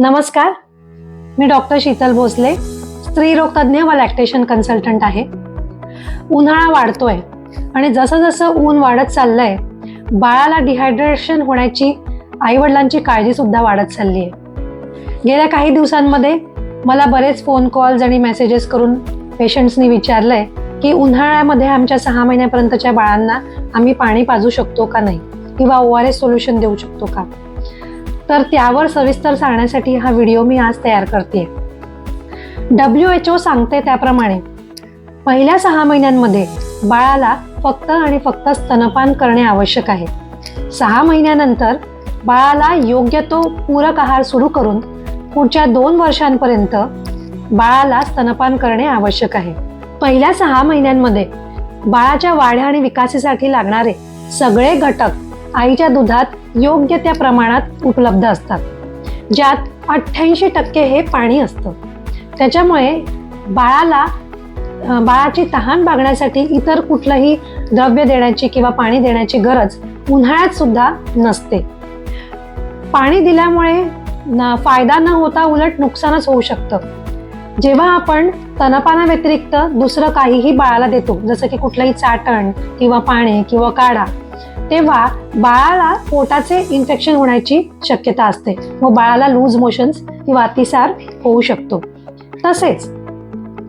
नमस्कार. मी डॉक्टर शीतल भोसले स्त्रीरोग तज्ज्ञ व लॅक्टेशन कन्सल्टंट आहे. उन्हाळा वाढतोय आणि जसं जसं ऊन वाढत चाललंय बाळाला डिहायड्रेशन होण्याची आईवडिलांची काळजी सुद्धा वाढत चालली आहे गेल्या काही दिवसांमध्ये मला बरेच फोन कॉल्स आणि मेसेजेस करून पेशंट्सनी विचारलंय की उन्हाळ्यामध्ये आमच्या सहा महिन्यापर्यंतच्या बाळांना आम्ही पाणी पाजू शकतो का नाही? किंवा ओ आर एस सोल्युशन देऊ शकतो का? तर त्यावर सविस्तर सांगण्यासाठी हा व्हिडिओ मी आज तयार करते डब्ल्यू एच ओ सांगते त्याप्रमाणे पहिल्या सहा महिन्यांमध्ये बाळाला फक्त आणि फक्त स्तनपान करणे आवश्यक आहे. सहा महिन्यानंतर बाळाला योग्य तो पूरक आहार सुरू करून पुढच्या दोन वर्षांपर्यंत बाळाला स्तनपान करणे आवश्यक आहे. पहिल्या सहा महिन्यांमध्ये बाळाच्या वाढ्या आणि विकासासाठी लागणारे सगळे घटक आईच्या दुधात योग्य त्या प्रमाणात उपलब्ध असतात ज्यात अठ्ठ्याऐंशी टक्के हे पाणी असतं. त्याच्यामुळे बाळाला बाळाची तहान भागण्यासाठी इतर कुठलंही द्रव्य देण्याची किंवा पाणी देण्याची गरज उन्हाळ्यात सुद्धा नसते. पाणी दिल्यामुळे ना फायदा न होता उलट नुकसानच होऊ शकतं. जेव्हा आपण तनपानाव्यतिरिक्त दुसरं काहीही बाळाला देतो जसं की कुठलंही चाटण किंवा पाणी किंवा काढा तेव्हा बाळाला पोटाचे इन्फेक्शन होण्याची शक्यता असते. व बाळाला लूज मोशन्स किंवा अतिसार होऊ शकतो. तसेच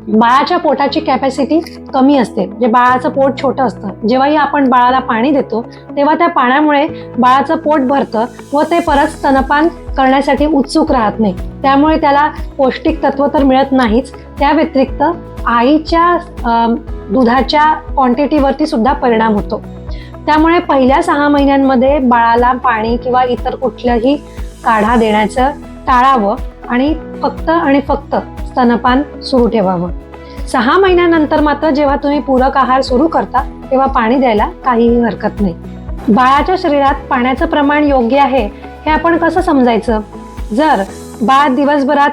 बाळाच्या पोटाची कॅपॅसिटी कमी असते. म्हणजे बाळाचं पोट छोटं असतं. जेव्हाही आपण बाळाला पाणी देतो तेव्हा त्या पाण्यामुळे बाळाचं पोट भरतं व ते परत स्तनपान करण्यासाठी उत्सुक राहत नाही. त्यामुळे त्याला पौष्टिक तत्व तर मिळत नाहीच. त्या व्यतिरिक्त आईच्या दुधाच्या क्वांटिटीवरती सुद्धा परिणाम होतो. त्यामुळे पहिल्या सहा महिन्यांमध्ये बाळाला पाणी किंवा इतर कुठलंही काढा देण्याचं टाळावं आणि फक्त आणि फक्त स्तनपान सुरू ठेवावं. सहा महिन्यानंतर मात्र जेव्हा तुम्ही पूरक आहार सुरू करता तेव्हा पाणी द्यायला काहीही हरकत नाही. बाळाच्या शरीरात पाण्याचं प्रमाण योग्य आहे हे आपण कसं समजायचं? जर बाळ दिवसभरात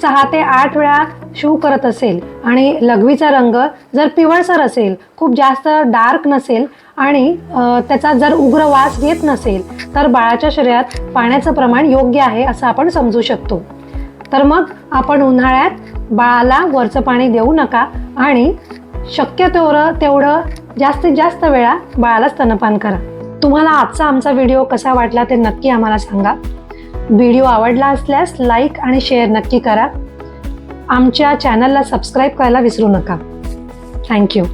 सहा ते आठ वेळा शू करत असेल आणि लघवीचा रंग जर पिवळसर असेल खूप जास्त डार्क नसेल आणि त्याचा जर उग्र वास येत नसेल तर बाळाच्या शरीरात पाण्याचं प्रमाण योग्य आहे असं आपण समजू शकतो. तर मग आपण उन्हाळ्यात बाळाला वरचं पाणी देऊ नका आणि शक्य तेवढं तेवढं जास्तीत जास्त वेळा बाळाला स्तनपान करा. तुम्हाला आजचा आमचा व्हिडिओ कसा वाटला ते नक्की आम्हाला सांगा. व्हिडिओ आवडला असल्यास लाईक आणि शेअर नक्की करा. आमच्या चॅनलला सबस्क्राईब करायला विसरू नका. थँक्यू